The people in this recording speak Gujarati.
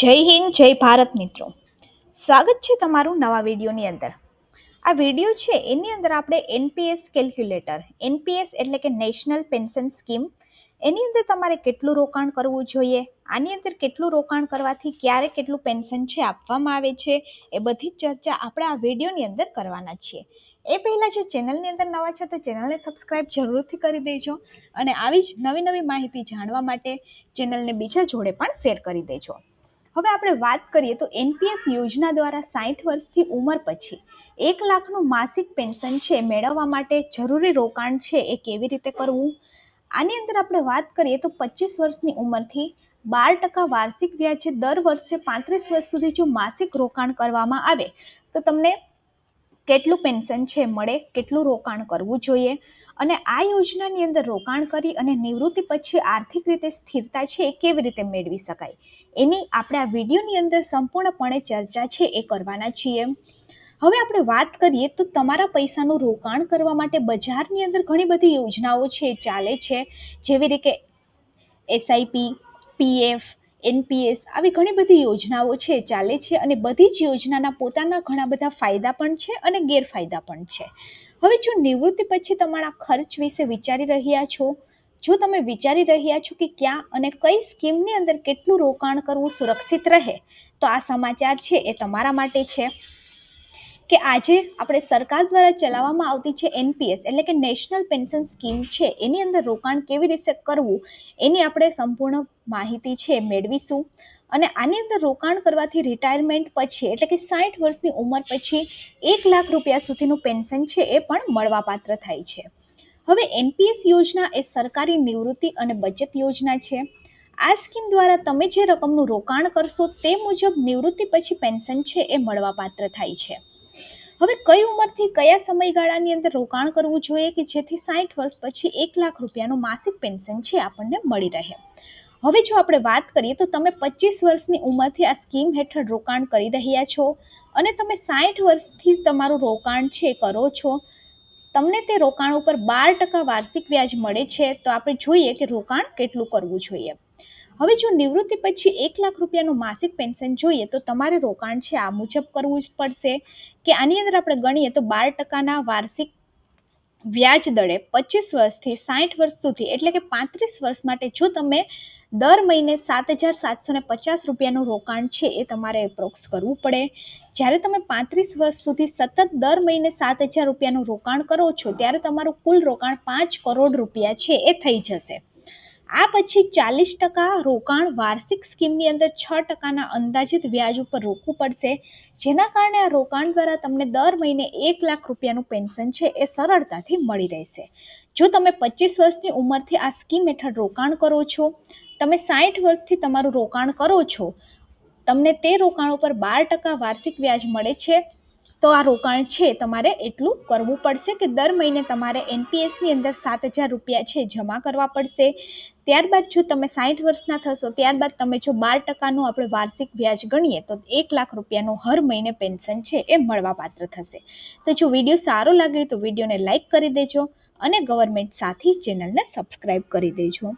જય હિન્દ, જય ભારત મિત્રો. સ્વાગત છે તમારું નવા વિડીયોની અંદર. આ વીડિયો છે, એની અંદર આપણે એનપીએસ કેલ્ક્યુલેટર, એનપીએસ એટલે કે નેશનલ પેન્શન સ્કીમ, એની અંદર તમારે કેટલું રોકાણ કરવું જોઈએ, આની અંદર કેટલું રોકાણ કરવાથી ક્યારે કેટલું પેન્શન છે આપવામાં આવે છે, એ બધી જ ચર્ચા આપણે આ વિડીયોની અંદર કરવાના છીએ. એ પહેલાં જો ચેનલની અંદર નવા છો તો ચેનલને સબસ્ક્રાઈબ જરૂરથી કરી દેજો અને આવી જ નવી નવી માહિતી જાણવા માટે ચેનલને બીજા જોડે પણ શેર કરી દેજો. હવે આપણે વાત કરીએ તો એનપીએસ યોજના દ્વારા સાઠ વર્ષથી ઉંમર પછી એક લાખનું માસિક પેન્શન છે, મેળવવા માટે જરૂરી રોકાણ છે એ કેવી રીતે કરવું? આની અંદર આપણે વાત કરીએ તો પચીસ વર્ષની ઉંમરથી બાર ટકા વાર્ષિક વ્યાજે દર વર્ષે પાંત્રીસ વર્ષ સુધી જો માસિક રોકાણ કરવામાં આવે, તો તમને કેટલું પેન્શન છે મળે, કેટલું રોકાણ કરવું જોઈએ અને આ યોજનાની અંદર રોકાણ કરી અને નિવૃત્તિ પછી આર્થિક રીતે સ્થિરતા છે એ કેવી રીતે મેળવી શકાય? એની આપણે આ વિડીયોની અંદર સંપૂર્ણપણે ચર્ચા છે એ કરવાના છીએ. હવે આપણે વાત કરીએ તો તમારા પૈસાનું રોકાણ કરવા માટે બજારની અંદર ઘણી બધી યોજનાઓ છે, ચાલે છે. જેવી રીતે એસઆઈપી પીએફ એનપીએસ આવી ઘણી બધી યોજનાઓ છે, ચાલે છે અને બધી જ યોજનાના પોતાના ઘણા બધા ફાયદા પણ છે અને ગેરફાયદા પણ છે. હવે જો નિવૃત્તિ પછી તમારા ખર્ચ વિશે વિચારી રહ્યા છો, જો તમે વિચારી રહ્યા છો કે ક્યાં અને કઈ સ્કીમની અંદર કેટલું રોકાણ કરવું સુરક્ષિત રહે, તો આ સમાચાર છે એ તમારા માટે છે. કે આજે આપણે સરકાર દ્વારા ચલાવવામાં આવતી છે એનપીએસ એટલે કે નેશનલ પેન્શન સ્કીમ છે, એની અંદર રોકાણ કેવી રીતે કરવું, એની આપણે સંપૂર્ણ માહિતી છે મેળવીશું. અને આની અંદર રોકાણ કરવાથી રિટાયરમેન્ટ પછી, એટલે કે સાઠ વર્ષની ઉંમર પછી, એક લાખ રૂપિયા સુધીનું પેન્શન છે એ પણ મળવાપાત્ર થાય છે. હવે એનપીએસ યોજના એ સરકારી નિવૃત્તિ અને બચત યોજના છે. આ સ્કીમ દ્વારા તમે જે રકમનું રોકાણ કરશો, તે મુજબ નિવૃત્તિ પછી પેન્શન છે એ મળવાપાત્ર થાય છે. હવે કઈ ઉંમરથી કયા સમયગાળાની અંદર રોકાણ કરવું જોઈએ કે જેથી સાઠ વર્ષ પછી એક લાખ રૂપિયાનું માસિક પેન્શન છે આપણને મળી રહે? હવે જો આપણે વાત કરીએ તો તમે પચીસ વર્ષની ઉંમરથી આ સ્કીમ હેઠળ રોકાણ કરી રહ્યા છો અને તમે સાઠ વર્ષથી તમારું રોકાણ છે કરો છો, તમને તે રોકાણ ઉપર બાર ટકા વાર્ષિક વ્યાજ મળે છે, તો આપણે જોઈએ કે રોકાણ કેટલું કરવું જોઈએ. હવે જો નિવૃત્તિ પછી એક લાખ રૂપિયાનું માસિક પેન્શન જોઈએ તો તમારે રોકાણ છે આ મુજબ કરવું જ પડશે. કે આની અંદર આપણે ગણીએ તો બાર ટકાના વાર્ષિક વ્યાજ દળે પચીસ વર્ષથી સાઠ વર્ષ સુધી એટલે કે પાંત્રીસ વર્ષ માટે જો તમે દર મહિને સાત હજાર સાતસો ને પચાસ રૂપિયાનું રોકાણ છે એ તમારે એપ્રોક્સ કરવું પડે. જ્યારે તમે પાંત્રીસ વર્ષ સુધી સતત દર મહિને સાત હજાર રૂપિયાનું રોકાણ કરો છો, ત્યારે તમારું કુલ રોકાણ પાંચ કરોડ રૂપિયા છે એ થઈ જશે. આ પછી ચાલીસ ટકા રોકાણ વાર્ષિક સ્કીમની અંદર છ ટકાના અંદાજિત વ્યાજ ઉપર રોકવું પડશે, જેના કારણે આ રોકાણ દ્વારા તમને દર મહિને એક લાખ રૂપિયાનું પેન્શન છે એ સરળતાથી મળી રહેશે. જો તમે પચીસ વર્ષની ઉંમરથી આ સ્કીમ હેઠળ રોકાણ કરો છો, તમે સાઠ વર્ષથી તમારું રોકાણ કરો છો, તમને તે રોકાણ ઉપર બાર ટકા વાર્ષિક વ્યાજ મળે છે તો આ રોકાણ છે, તમારે એટલું કરવું પડશે કે દર મહિને તમારે એનપીએસની અંદર સાત હજાર રૂપિયા છે જમા કરવા પડશે. ત્યારબાદ જો તમે સાઠ વર્ષના થશો, ત્યારબાદ તમે જો બાર ટકાનું આપણે વાર્ષિક વ્યાજ ગણીએ, તો એક લાખ રૂપિયાનું હર મહિને પેન્શન છે એ મળવાપાત્ર થશે. તો જો વીડિયો સારો લાગે તો વિડીયોને લાઇક કરી દેજો અને ગવર્મેન્ટ સાથી ચેનલને સબસ્ક્રાઈબ કરી દેજો.